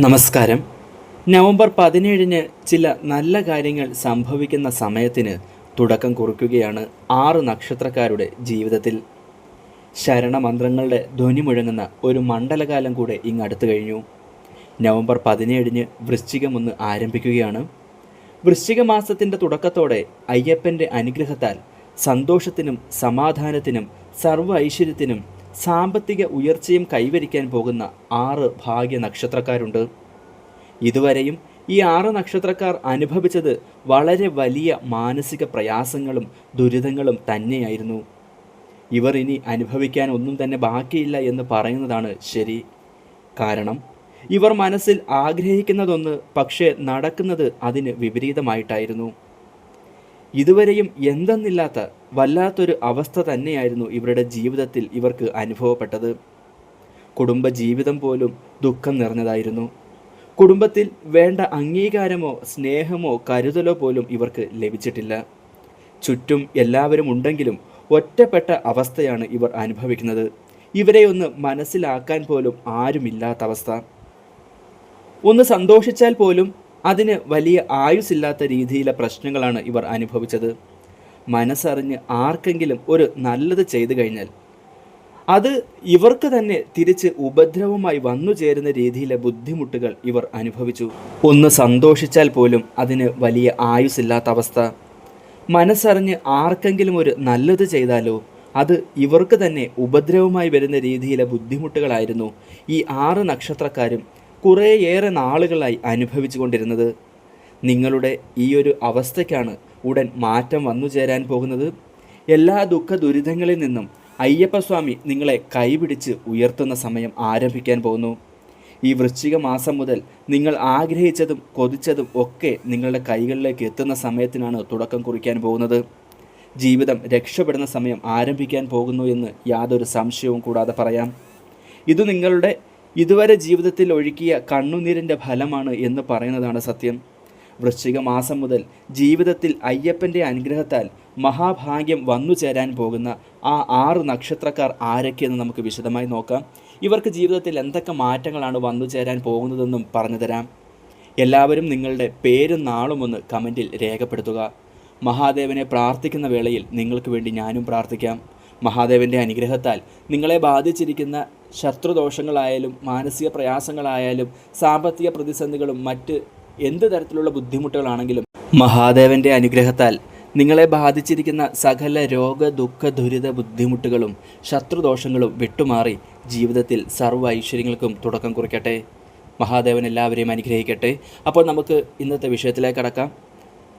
നമസ്കാരം. നവംബർ പതിനേഴിന് ചില നല്ല കാര്യങ്ങൾ സംഭവിക്കുന്ന സമയത്തിന് തുടക്കം കുറിക്കുകയാണ് ആറ് നക്ഷത്രക്കാരുടെ ജീവിതത്തിൽ. ശരണമന്ത്രങ്ങളുടെ ധ്വനി മുഴങ്ങുന്ന ഒരു മണ്ഡലകാലം കൂടെ ഇങ്ങടുത്തു കഴിഞ്ഞു. നവംബർ പതിനേഴിന് വൃശ്ചികം ഒന്ന് ആരംഭിക്കുകയാണ്. വൃശ്ചിക മാസത്തിന്റെ തുടക്കത്തോടെ അയ്യപ്പന്റെ അനുഗ്രഹത്താൽ സന്തോഷത്തിനും സമാധാനത്തിനും സർവ ഐശ്വര്യത്തിനും സാമ്പത്തിക ഉയർച്ചയും കൈവരിക്കാൻ പോകുന്ന ആറ് ഭാഗ്യ നക്ഷത്രക്കാരുണ്ട്. ഇതുവരെയും ഈ ആറ് നക്ഷത്രക്കാർ അനുഭവിച്ചത് വളരെ വലിയ മാനസിക പ്രയാസങ്ങളും ദുരിതങ്ങളും തന്നെയായിരുന്നു. ഇവർ ഇനി അനുഭവിക്കാൻ ഒന്നും തന്നെ ബാക്കിയില്ല എന്ന് പറയുന്നതാണ് ശരി. കാരണം ഇവർ മനസ്സിൽ ആഗ്രഹിക്കുന്നതൊന്ന് പക്ഷേ നടക്കുന്നത് അതിന് വിപരീതമായിട്ടായിരുന്നു. ഇതുവരെയും എന്തെന്നില്ലാത്ത വല്ലാത്തൊരു അവസ്ഥ തന്നെയായിരുന്നു ഇവരുടെ ജീവിതത്തിൽ ഇവർക്ക് അനുഭവപ്പെട്ടത്. കുടുംബ ജീവിതം പോലും ദുഃഖം നിറഞ്ഞതായിരുന്നു. കുടുംബത്തിൽ വേണ്ട അംഗീകാരമോ സ്നേഹമോ കരുതലോ പോലും ഇവർക്ക് ലഭിച്ചിട്ടില്ല. ചുറ്റും എല്ലാവരും ഉണ്ടെങ്കിലും ഒറ്റപ്പെട്ട അവസ്ഥയാണ് ഇവർ അനുഭവിക്കുന്നത്. ഇവരെ ഒന്ന് മനസ്സിലാക്കാൻ പോലും ആരുമില്ലാത്ത അവസ്ഥ. ഒന്ന് സന്തോഷിച്ചാൽ പോലും അതിന് വലിയ ആയുസില്ലാത്ത രീതിയിലെ പ്രശ്നങ്ങളാണ് ഇവർ അനുഭവിച്ചത്. മനസ്സറിഞ്ഞ് ആർക്കെങ്കിലും ഒരു നല്ലത് ചെയ്തു കഴിഞ്ഞാൽ അത് ഇവർക്ക് തന്നെ തിരിച്ച് ഉപദ്രവമായി വന്നു ചേരുന്ന രീതിയിലെ ബുദ്ധിമുട്ടുകൾ ഇവർ അനുഭവിച്ചു. ഒന്ന് സന്തോഷിച്ചാൽ പോലും അതിന് വലിയ ആയുസില്ലാത്ത അവസ്ഥ. മനസ്സറിഞ്ഞ് ആർക്കെങ്കിലും ഒരു നല്ലത് ചെയ്താലോ അത് ഇവർക്ക് തന്നെ ഉപദ്രവമായി വരുന്ന രീതിയിലെ ബുദ്ധിമുട്ടുകളായിരുന്നു ഈ ആറ് നക്ഷത്രക്കാരും കുറേയേറെ നാളുകളായി അനുഭവിച്ചു കൊണ്ടിരുന്നത്. നിങ്ങളുടെ ഈ ഒരു അവസ്ഥയ്ക്കാണ് ഉടൻ മാറ്റം വന്നു ചേരാൻ പോകുന്നത്. എല്ലാ ദുഃഖ ദുരിതങ്ങളിൽ നിന്നും അയ്യപ്പസ്വാമി നിങ്ങളെ കൈപിടിച്ച് ഉയർത്തുന്ന സമയം ആരംഭിക്കാൻ പോകുന്നു. ഈ വൃശ്ചിക മാസം മുതൽ നിങ്ങൾ ആഗ്രഹിച്ചതും കൊതിച്ചതും ഒക്കെ നിങ്ങളുടെ കൈകളിലേക്ക് എത്തുന്ന സമയത്തിനാണ് തുടക്കം കുറിക്കാൻ പോകുന്നത്. ജീവിതം രക്ഷപ്പെടുന്ന സമയം ആരംഭിക്കാൻ പോകുന്നു എന്ന് യാതൊരു സംശയവും കൂടാതെ പറയാം. ഇത് നിങ്ങളുടെ ഇതുവരെ ജീവിതത്തിൽ ഒഴുക്കിയ കണ്ണുനീരിന്റെ ഫലമാണ് എന്ന് പറയുന്നതാണ് സത്യം. വൃശ്ചിക മാസം മുതൽ ജീവിതത്തിൽ അയ്യപ്പന്റെ അനുഗ്രഹത്താൽ മഹാഭാഗ്യം വന്നു ചേരാൻ പോകുന്ന ആ ആറ് നക്ഷത്രക്കാർ ആരൊക്കെയെന്ന് നമുക്ക് വിശദമായി നോക്കാം. ഇവർക്ക് ജീവിതത്തിൽ എന്തൊക്കെ മാറ്റങ്ങളാണ് വന്നു ചേരാൻ പോകുന്നതെന്നും പറഞ്ഞുതരാം എല്ലാവരും നിങ്ങളുടെ പേരും നാളും ഒന്ന് കമന്റിൽ രേഖപ്പെടുത്തുക. മഹാദേവനെ പ്രാർത്ഥിക്കുന്ന വേളയിൽ നിങ്ങൾക്ക് വേണ്ടി ഞാനും പ്രാർത്ഥിക്കാം. മഹാദേവന്റെ അനുഗ്രഹത്താൽ നിങ്ങളെ ബാധിച്ചിരിക്കുന്ന ശത്രുദോഷങ്ങളായാലും മാനസിക പ്രയാസങ്ങളായാലും സാമ്പത്തിക പ്രതിസന്ധികളും മറ്റ് എന്ത് തരത്തിലുള്ള ബുദ്ധിമുട്ടുകളാണെങ്കിലും മഹാദേവന്റെ അനുഗ്രഹത്താൽ നിങ്ങളെ ബാധിച്ചിരിക്കുന്ന സകല രോഗ ദുഃഖ ദുരിത ബുദ്ധിമുട്ടുകളും ശത്രുദോഷങ്ങളും വിട്ടുമാറി ജീവിതത്തിൽ സർവ ഐശ്വര്യങ്ങൾക്കും തുടക്കം കുറിക്കട്ടെ. മഹാദേവൻ എല്ലാവരെയും അനുഗ്രഹിക്കട്ടെ. അപ്പോൾ നമുക്ക് ഇന്നത്തെ വിഷയത്തിലേക്ക് കടക്കാം.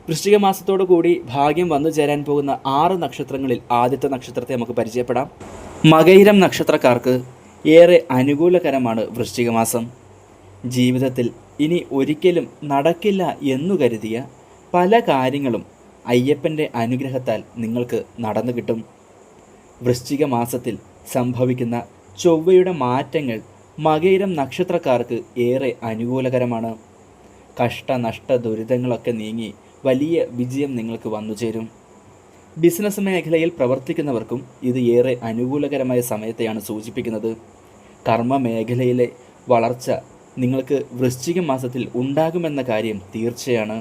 വൃശ്ചിക മാസത്തോടു കൂടി ഭാഗ്യം വന്നു ചേരാൻ പോകുന്ന ആറ് നക്ഷത്രങ്ങളിൽ ആദ്യത്തെ നക്ഷത്രത്തെ നമുക്ക് പരിചയപ്പെടാം. മകയിരം നക്ഷത്രക്കാർക്ക് ഏറെ അനുകൂലകരമാണ് വൃശ്ചിക മാസം. ജീവിതത്തിൽ ഇനി ഒരിക്കലും നടക്കില്ല എന്നു കരുതിയ പല കാര്യങ്ങളും അയ്യപ്പന്റെ അനുഗ്രഹത്താൽ നിങ്ങൾക്ക് നടന്നു കിട്ടും. വൃശ്ചിക മാസത്തിൽ സംഭവിക്കുന്ന ചൊവ്വയുടെ മാറ്റങ്ങൾ മകയിരം നക്ഷത്രക്കാർക്ക് ഏറെ അനുകൂലകരമാണ്. കഷ്ടനഷ്ട ദുരിതങ്ങളൊക്കെ നീങ്ങി വലിയ വിജയം നിങ്ങൾക്ക് വന്നു ചേരും. ബിസിനസ് മേഖലയിൽ പ്രവർത്തിക്കുന്നവർക്കും ഇത് ഏറെ അനുകൂലകരമായ സമയത്തെയാണ് സൂചിപ്പിക്കുന്നത്. കർമ്മ മേഖലയിലെ വളർച്ച നിങ്ങൾക്ക് വൃശ്ചിക മാസത്തിൽ ഉണ്ടാകുമെന്ന കാര്യം തീർച്ചയാണ്.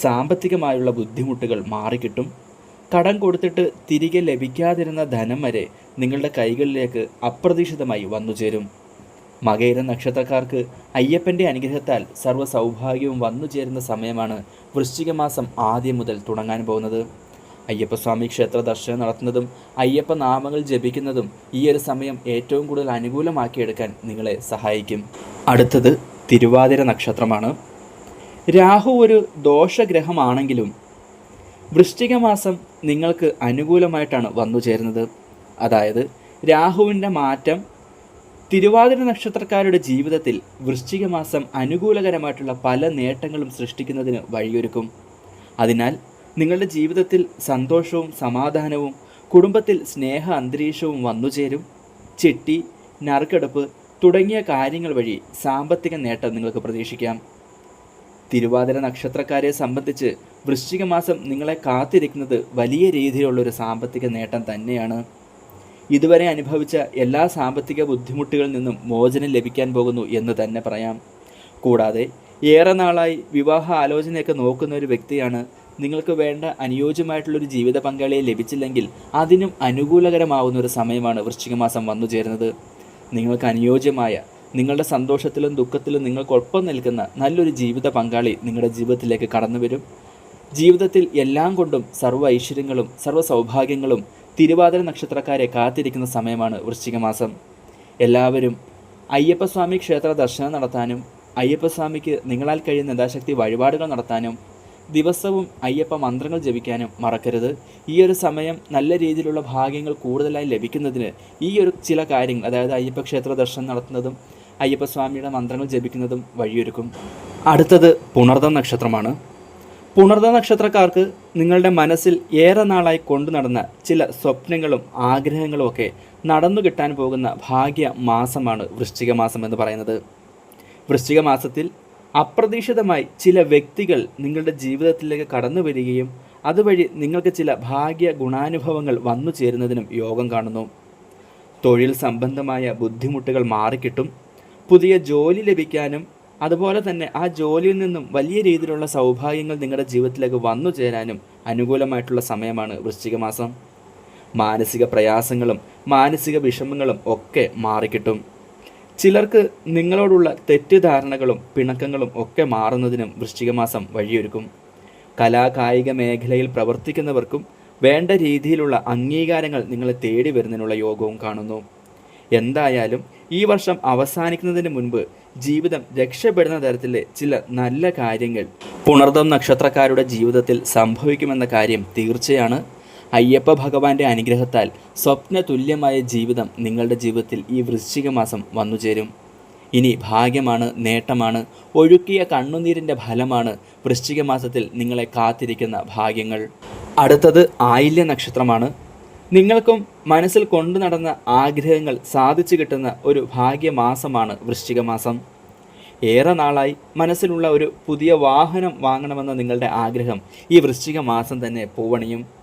സാമ്പത്തികമായുള്ള ബുദ്ധിമുട്ടുകൾ മാറിക്കിട്ടും. കടം കൊടുത്തിട്ട് തിരികെ ലഭിക്കാതിരുന്ന ധനം വരെ നിങ്ങളുടെ കൈകളിലേക്ക് അപ്രതീക്ഷിതമായി വന്നുചേരും ചേരും. മകയിര നക്ഷത്രക്കാർക്ക് അയ്യപ്പന്റെ അനുഗ്രഹത്താൽ സർവ സൗഭാഗ്യവും വന്നു ചേരുന്ന സമയമാണ് വൃശ്ചിക മാസം ആദ്യം മുതൽ തുടങ്ങാൻ പോകുന്നത്. അയ്യപ്പസ്വാമി ക്ഷേത്ര ദർശനം നടത്തുന്നതും അയ്യപ്പ നാമങ്ങൾ ജപിക്കുന്നതും ഈ ഒരു സമയം ഏറ്റവും കൂടുതൽ അനുകൂലമാക്കിയെടുക്കാൻ നിങ്ങളെ സഹായിക്കും. അടുത്തത് തിരുവാതിര നക്ഷത്രമാണ്. രാഹു ഒരു ദോഷഗ്രഹമാണെങ്കിലും വൃശ്ചിക മാസം നിങ്ങൾക്ക് അനുകൂലമായിട്ടാണ് വന്നു ചേരുന്നത്. അതായത് രാഹുവിന്റെ മാറ്റം തിരുവാതിര നക്ഷത്രക്കാരുടെ ജീവിതത്തിൽ വൃശ്ചിക മാസം അനുകൂലകരമായിട്ടുള്ള പല നേട്ടങ്ങളും സൃഷ്ടിക്കുന്നതിന് വഴിയൊരുക്കും. അതിനാൽ നിങ്ങളുടെ ജീവിതത്തിൽ സന്തോഷവും സമാധാനവും കുടുംബത്തിൽ സ്നേഹ അന്തരീക്ഷവും വന്നുചേരും ചിട്ടി നറുക്കെടുപ്പ് തുടങ്ങിയ കാര്യങ്ങൾ വഴി സാമ്പത്തിക നേട്ടം നിങ്ങൾക്ക് പ്രതീക്ഷിക്കാം. തിരുവാതിര നക്ഷത്രക്കാരെ സംബന്ധിച്ച് വൃശ്ചിക മാസം നിങ്ങളെ കാത്തിരിക്കുന്നത് വലിയ രീതിയിലുള്ളൊരു സാമ്പത്തിക നേട്ടം തന്നെയാണ്. ഇതുവരെ അനുഭവിച്ച എല്ലാ സാമ്പത്തിക ബുദ്ധിമുട്ടുകളിൽ നിന്നും മോചനം ലഭിക്കാൻ പോകുന്നു എന്ന് തന്നെ പറയാം. കൂടാതെ ഏറെ നാളായി വിവാഹ ആലോചനയൊക്കെ നോക്കുന്ന ഒരു വ്യക്തിയാണ് നിങ്ങൾക്ക് വേണ്ട അനുയോജ്യമായിട്ടുള്ളൊരു ജീവിത പങ്കാളിയെ ലഭിച്ചില്ലെങ്കിൽ അതിനും അനുകൂലകരമാവുന്ന ഒരു സമയമാണ് വൃശ്ചിക മാസം വന്നു ചേരുന്നത്. നിങ്ങൾക്ക് അനുയോജ്യമായ നിങ്ങളുടെ സന്തോഷത്തിലും ദുഃഖത്തിലും നിങ്ങൾക്കൊപ്പം നിൽക്കുന്ന നല്ലൊരു ജീവിത പങ്കാളി നിങ്ങളുടെ ജീവിതത്തിലേക്ക് കടന്നു വരും ജീവിതത്തിൽ എല്ലാം കൊണ്ടും സർവ ഐശ്വര്യങ്ങളും സർവ സൗഭാഗ്യങ്ങളും തിരുവാതിര നക്ഷത്രക്കാരെ കാത്തിരിക്കുന്ന സമയമാണ് വൃശ്ചിക മാസം എല്ലാവരും അയ്യപ്പസ്വാമി ക്ഷേത്ര ദർശനം നടത്താനും അയ്യപ്പസ്വാമിക്ക് നിങ്ങളാൽ കഴിയുന്ന യഥാശക്തി വഴിപാടുകൾ നടത്താനും ദിവസവും അയ്യപ്പ മന്ത്രങ്ങൾ ജപിക്കാനും മറക്കരുത്. ഈ ഒരു സമയം നല്ല രീതിയിലുള്ള ഭാഗ്യങ്ങൾ കൂടുതലായി ലഭിക്കുന്നതിന് ഈ ഒരു ചില കാര്യങ്ങൾ അതായത് അയ്യപ്പ ക്ഷേത്ര ദർശനം നടത്തുന്നതും അയ്യപ്പസ്വാമിയുടെ മന്ത്രങ്ങൾ ജപിക്കുന്നതും വഴിയൊരുക്കും. അടുത്തത് പുണർദ നക്ഷത്രമാണ്. പുണർദ നക്ഷത്രക്കാർക്ക് നിങ്ങളുടെ മനസ്സിൽ ഏറെ നാളായി കൊണ്ടു നടന്ന ചില സ്വപ്നങ്ങളും ആഗ്രഹങ്ങളും ഒക്കെ നടന്നു കിട്ടാൻ പോകുന്ന ഭാഗ്യ മാസമാണ് വൃശ്ചിക മാസം എന്ന് പറയുന്നത്. വൃശ്ചിക മാസത്തിൽ അപ്രതീക്ഷിതമായി ചില വ്യക്തികൾ നിങ്ങളുടെ ജീവിതത്തിലേക്ക് കടന്നു വരികയും അതുവഴി നിങ്ങൾക്ക് ചില ഭാഗ്യ ഗുണാനുഭവങ്ങൾ വന്നു ചേരുന്നതിനും യോഗം കാണുന്നു. തൊഴിൽ സംബന്ധമായ ബുദ്ധിമുട്ടുകൾ മാറിക്കിട്ടും. പുതിയ ജോലി ലഭിക്കാനും അതുപോലെ തന്നെ ആ ജോലിയിൽ നിന്നും വലിയ രീതിയിലുള്ള സൗഭാഗ്യങ്ങൾ നിങ്ങളുടെ ജീവിതത്തിലേക്ക് വന്നു ചേരാനും അനുകൂലമായിട്ടുള്ള സമയമാണ് വൃശ്ചിക മാസം. മാനസിക പ്രയാസങ്ങളും മാനസിക വിഷമങ്ങളും ഒക്കെ മാറിക്കിട്ടും. ചിലർക്ക് നിങ്ങളോടുള്ള തെറ്റിദ്ധാരണകളും പിണക്കങ്ങളും ഒക്കെ മാറുന്നതിനും വൃശ്ചികമാസം വഴിയൊരുക്കും. കലാകായിക മേഖലയിൽ പ്രവർത്തിക്കുന്നവർക്കും വേണ്ട രീതിയിലുള്ള അംഗീകാരങ്ങൾ നിങ്ങളെ തേടി വരുന്നതിനുള്ള യോഗവും കാണുന്നു. എന്തായാലും ഈ വർഷം അവസാനിക്കുന്നതിന് മുൻപ് ജീവിതം രക്ഷപ്പെടുന്ന തരത്തിലെ ചില നല്ല കാര്യങ്ങൾ പുണർദം നക്ഷത്രക്കാരുടെ ജീവിതത്തിൽ സംഭവിക്കുമെന്ന കാര്യം തീർച്ചയാണ് അയ്യപ്പ ഭഗവാന്റെ അനുഗ്രഹത്താൽ സ്വപ്ന തുല്യമായ ജീവിതം നിങ്ങളുടെ ജീവിതത്തിൽ ഈ വൃശ്ചിക മാസം വന്നുചേരും ഇനി ഭാഗ്യമാണ് നേട്ടമാണ് ഒഴുക്കിയ കണ്ണുനീരിന്റെ ഫലമാണ് വൃശ്ചിക മാസത്തിൽ നിങ്ങളെ കാത്തിരിക്കുന്ന ഭാഗ്യങ്ങൾ. അടുത്തത് ആയില്യ നക്ഷത്രമാണ്. നിങ്ങൾക്കും മനസ്സിൽ കൊണ്ടു നടന്ന ആഗ്രഹങ്ങൾ സാധിച്ചു കിട്ടുന്ന ഒരു ഭാഗ്യമാസമാണ് വൃശ്ചിക മാസം ഏറെ നാളായി മനസ്സിലുള്ള ഒരു പുതിയ വാഹനം വാങ്ങണമെന്ന നിങ്ങളുടെ ആഗ്രഹം ഈ വൃശ്ചിക മാസം തന്നെ പൂവണിയും.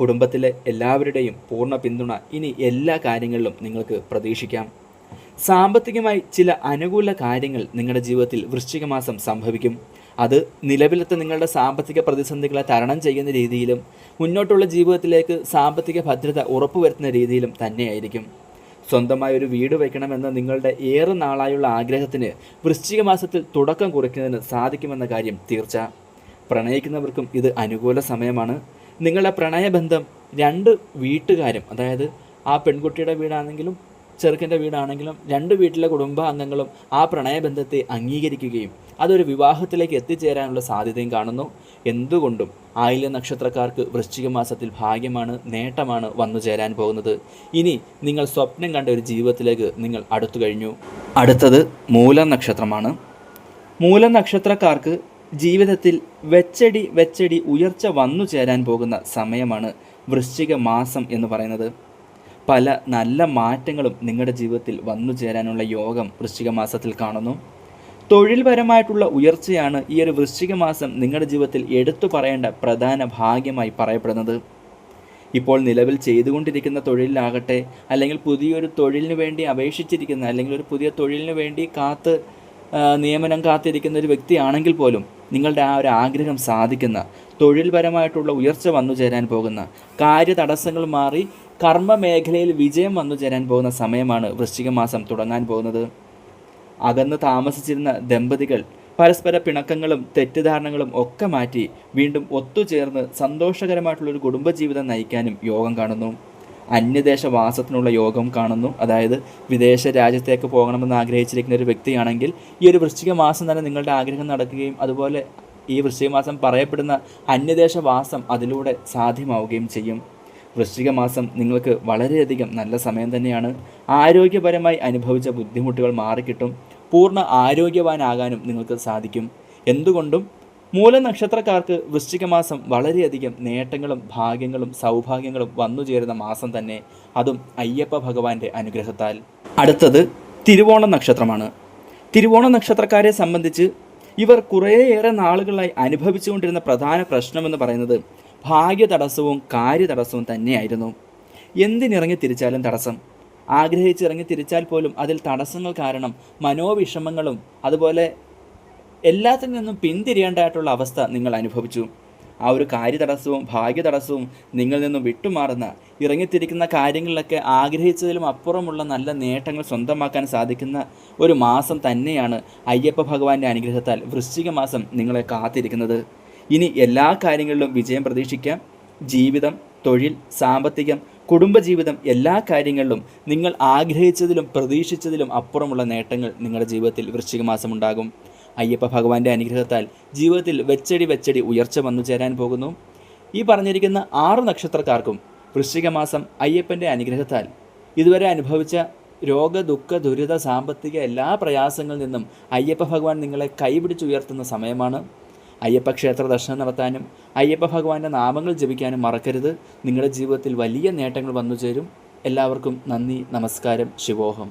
കുടുംബത്തിലെ എല്ലാവരുടെയും പൂർണ പിന്തുണ ഇനി എല്ലാ കാര്യങ്ങളിലും നിങ്ങൾക്ക് പ്രതീക്ഷിക്കാം. സാമ്പത്തികമായി ചില അനുകൂല കാര്യങ്ങൾ നിങ്ങളുടെ ജീവിതത്തിൽ വൃശ്ചിക മാസം സംഭവിക്കും. അത് നിലവിലത്തെ നിങ്ങളുടെ സാമ്പത്തിക പ്രതിസന്ധികളെ തരണം ചെയ്യുന്ന രീതിയിലും മുന്നോട്ടുള്ള ജീവിതത്തിലേക്ക് സാമ്പത്തിക ഭദ്രത ഉറപ്പുവരുത്തുന്ന രീതിയിലും തന്നെയായിരിക്കും. സ്വന്തമായ ഒരു വീട് വയ്ക്കണമെന്ന നിങ്ങളുടെ ഏറെ നാളായുള്ള ആഗ്രഹത്തിന് വൃശ്ചിക മാസത്തിൽ തുടക്കം കുറിക്കുന്നതിന് സാധിക്കുമെന്ന കാര്യം തീർച്ച. പ്രണയിക്കുന്നവർക്കും ഇത് അനുകൂല സമയമാണ്. നിങ്ങളുടെ പ്രണയബന്ധം രണ്ട് വീട്ടുകാരും അതായത് ആ പെൺകുട്ടിയുടെ വീടാണെങ്കിലും ചെറുക്കന്റെ വീടാണെങ്കിലും രണ്ട് വീട്ടിലെ കുടുംബാംഗങ്ങളും ആ പ്രണയബന്ധത്തെ അംഗീകരിക്കുകയും അതൊരു വിവാഹത്തിലേക്ക് എത്തിച്ചേരാനുള്ള സാധ്യതയും കാണുന്നു. എന്തുകൊണ്ടും ആയില്യ നക്ഷത്രക്കാർക്ക് വൃശ്ചിക മാസത്തിൽ ഭാഗ്യമാണ് നേട്ടമാണ് വന്നു ചേരാൻ പോകുന്നത്. ഇനി നിങ്ങൾ സ്വപ്നം കണ്ട ഒരു ജീവിതത്തിലേക്ക് നിങ്ങൾ അടുത്തു കഴിഞ്ഞു. അടുത്തത് മൂലനക്ഷത്രമാണ്. നക്ഷത്രമാണ് മൂല നക്ഷത്രക്കാർക്ക് ജീവിതത്തിൽ വെച്ചടി വെച്ചടി ഉയർച്ച വന്നു ചേരാൻ പോകുന്ന സമയമാണ് വൃശ്ചിക മാസം എന്ന് പറയുന്നത്. പല നല്ല മാറ്റങ്ങളും നിങ്ങളുടെ ജീവിതത്തിൽ വന്നു ചേരാനുള്ള യോഗം വൃശ്ചിക മാസത്തിൽ കാണുന്നു. തൊഴിൽപരമായിട്ടുള്ള ഉയർച്ചയാണ് ഈ ഒരു വൃശ്ചിക മാസം നിങ്ങളുടെ ജീവിതത്തിൽ എടുത്തു പറയേണ്ട പ്രധാന ഭാഗ്യമായി പറയപ്പെടുന്നത്. ഇപ്പോൾ നിലവിൽ ചെയ്തുകൊണ്ടിരിക്കുന്ന തൊഴിലിലാകട്ടെ അല്ലെങ്കിൽ പുതിയൊരു തൊഴിലിന് വേണ്ടി അപേക്ഷിച്ചിരിക്കുന്ന അല്ലെങ്കിൽ ഒരു പുതിയ തൊഴിലിന് വേണ്ടി കാത്ത് നിയമനം കാത്തിരിക്കുന്ന ഒരു വ്യക്തിയാണെങ്കിൽ പോലും നിങ്ങളുടെ ആ ഒരു ആഗ്രഹം സാധിക്കുന്ന തൊഴിൽപരമായിട്ടുള്ള ഉയർച്ച വന്നു ചേരാൻ പോകുന്ന കാര്യ തടസ്സങ്ങൾ മാറി കർമ്മ മേഖലയിൽ വിജയം വന്നു ചേരാൻ പോകുന്ന സമയമാണ് വൃശ്ചിക മാസം തുടങ്ങാൻ പോകുന്നത്. അകന്ന് താമസിച്ചിരുന്ന ദമ്പതികൾ പരസ്പര പിണക്കങ്ങളും തെറ്റിദ്ധാരണകളും ഒക്കെ മാറ്റി വീണ്ടും ഒത്തുചേർന്ന് സന്തോഷകരമായിട്ടുള്ളൊരു കുടുംബജീവിതം നയിക്കാനും യോഗം കാണുന്നു. അന്യദേശ വാസത്തിനുള്ള യോഗം കാണുന്നു. അതായത് വിദേശ രാജ്യത്തേക്ക് പോകണമെന്ന് ആഗ്രഹിച്ചിരിക്കുന്ന ഒരു വ്യക്തിയാണെങ്കിൽ ഈ ഒരു വൃശ്ചിക മാസം തന്നെ നിങ്ങളുടെ ആഗ്രഹം നടക്കുകയും അതുപോലെ ഈ വൃശ്ചിക മാസം പറയപ്പെടുന്ന അന്യദേശ വാസം അതിലൂടെ സാധ്യമാവുകയും ചെയ്യും. വൃശ്ചിക മാസം നിങ്ങൾക്ക് വളരെയധികം നല്ല സമയം തന്നെയാണ്. ആരോഗ്യപരമായി അനുഭവിച്ച ബുദ്ധിമുട്ടുകൾ മാറിക്കിട്ടും. പൂർണ ആരോഗ്യവാനാകാനും നിങ്ങൾക്ക് സാധിക്കും. എന്തുകൊണ്ടും മൂല നക്ഷത്രക്കാർക്ക് വൃശ്ചിക മാസം വളരെയധികം നേട്ടങ്ങളും ഭാഗ്യങ്ങളും സൗഭാഗ്യങ്ങളും വന്നു ചേരുന്ന മാസം തന്നെ അതും അയ്യപ്പ ഭഗവാന്റെ അനുഗ്രഹത്താൽ. അടുത്തത് തിരുവോണ നക്ഷത്രമാണ്. തിരുവോണ നക്ഷത്രക്കാരെ സംബന്ധിച്ച് ഇവർ കുറേയേറെ നാളുകളായി അനുഭവിച്ചുകൊണ്ടിരുന്ന പ്രധാന പ്രശ്നമെന്ന് പറയുന്നത് ഭാഗ്യ തടസ്സവും കാര്യ തടസ്സവും തന്നെയായിരുന്നു. എന്തിനിറങ്ങി തിരിച്ചാലും തടസ്സം. ആഗ്രഹിച്ചിറങ്ങി തിരിച്ചാൽ പോലും അതിൽ തടസ്സങ്ങൾ കാരണം മനോവിഷമങ്ങളും അതുപോലെ എല്ലാത്തിൽ നിന്നും പിന്തിരിയേണ്ടതായിട്ടുള്ള അവസ്ഥ നിങ്ങൾ അനുഭവിച്ചു. ആ ഒരു കാര്യതടസ്സവും ഭാഗ്യതടസ്സവും നിങ്ങളിൽ നിന്നും വിട്ടുമാറുന്ന ഇറങ്ങിത്തിരിക്കുന്ന കാര്യങ്ങളിലൊക്കെ ആഗ്രഹിച്ചതിലും അപ്പുറമുള്ള നല്ല നേട്ടങ്ങൾ സ്വന്തമാക്കാൻ സാധിക്കുന്ന ഒരു മാസം തന്നെയാണ് അയ്യപ്പ ഭഗവാന്റെ അനുഗ്രഹത്താൽ വൃശ്ചിക മാസം നിങ്ങളെ കാത്തിരിക്കുന്നത്. ഇനി എല്ലാ കാര്യങ്ങളിലും വിജയം പ്രതീക്ഷിക്കാം. ജീവിതം തൊഴിൽ സാമ്പത്തികം കുടുംബജീവിതം എല്ലാ കാര്യങ്ങളിലും നിങ്ങൾ ആഗ്രഹിച്ചതിലും പ്രതീക്ഷിച്ചതിലും അപ്പുറമുള്ള നേട്ടങ്ങൾ നിങ്ങളുടെ ജീവിതത്തിൽ വൃശ്ചിക മാസം ഉണ്ടാകും. അയ്യപ്പ ഭഗവാന്റെ അനുഗ്രഹത്താൽ ജീവിതത്തിൽ വെച്ചടി വെച്ചടി ഉയർച്ച വന്നു ചേരാൻ പോകുന്നു. ഈ പറഞ്ഞിരിക്കുന്ന ആറ് നക്ഷത്രക്കാർക്കും വൃശ്ചികമാസം അയ്യപ്പന്റെ അനുഗ്രഹത്താൽ ഇതുവരെ അനുഭവിച്ച രോഗ ദുഃഖ ദുരിത സാമ്പത്തിക എല്ലാ പ്രയാസങ്ങളിൽ നിന്നും അയ്യപ്പ ഭഗവാൻ നിങ്ങളെ കൈപിടിച്ചുയർത്തുന്ന സമയമാണ്. അയ്യപ്പ ക്ഷേത്ര ദർശനം നടത്താനും അയ്യപ്പ ഭഗവാന്റെ നാമങ്ങൾ ജപിക്കാനും മറക്കരുത്. നിങ്ങളുടെ ജീവിതത്തിൽ വലിയ നേട്ടങ്ങൾ വന്നു ചേരും. എല്ലാവർക്കും നന്ദി നമസ്കാരം ശിവോഹം